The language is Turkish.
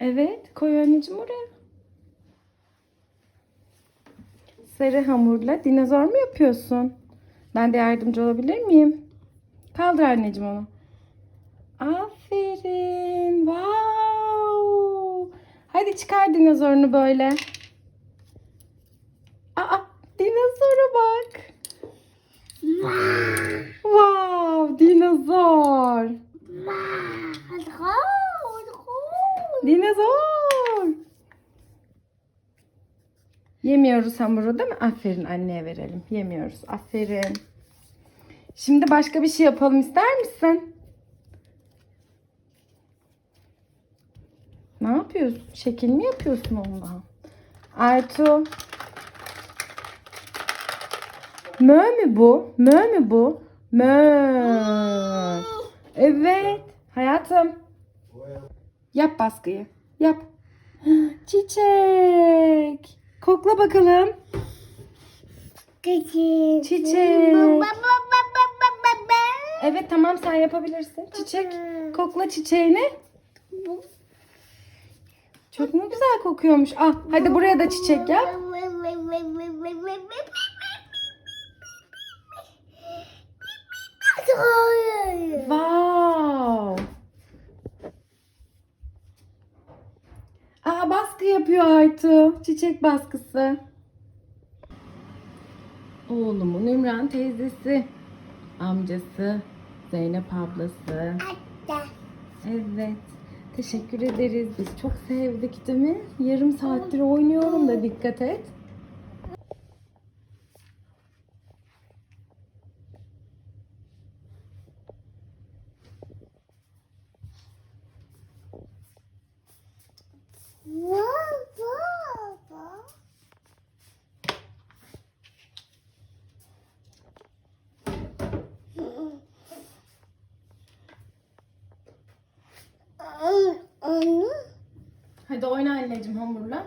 Evet, koy anneciğim oraya. Sarı hamurla dinozor mu yapıyorsun? Ben de yardımcı olabilir miyim? Kaldır anneciğim onu. Aferin. Wow. Hadi çıkar dinozorunu böyle. Aa, dinozora bak. Wow, Dinozor. Yemiyoruz hamuru değil mi? Aferin anneye verelim. Yemiyoruz. Aferin. Şimdi başka bir şey yapalım ister misin? Ne yapıyorsun? Şekil mi yapıyorsun ondan? Artu. Mö mü bu? Mö mü bu? Mö. Evet. Hayatım. Yap baskıyı. Yap. Çiçek. Kokla bakalım. Çiçek. Evet tamam sen yapabilirsin. Çiçek. Kokla çiçeğini. Çok mu güzel kokuyormuş. Ah hadi buraya da çiçek yap. Wow. Aa baskı yapıyor Aytu. Çiçek baskısı. Oğlumun Ümran teyzesi. Amcası. Zeynep ablası. Evet. Teşekkür ederiz. Biz çok sevdik değil mi? Yarım saattir oynuyorum da dikkat et. Hadi oyna anneciğim hamurla.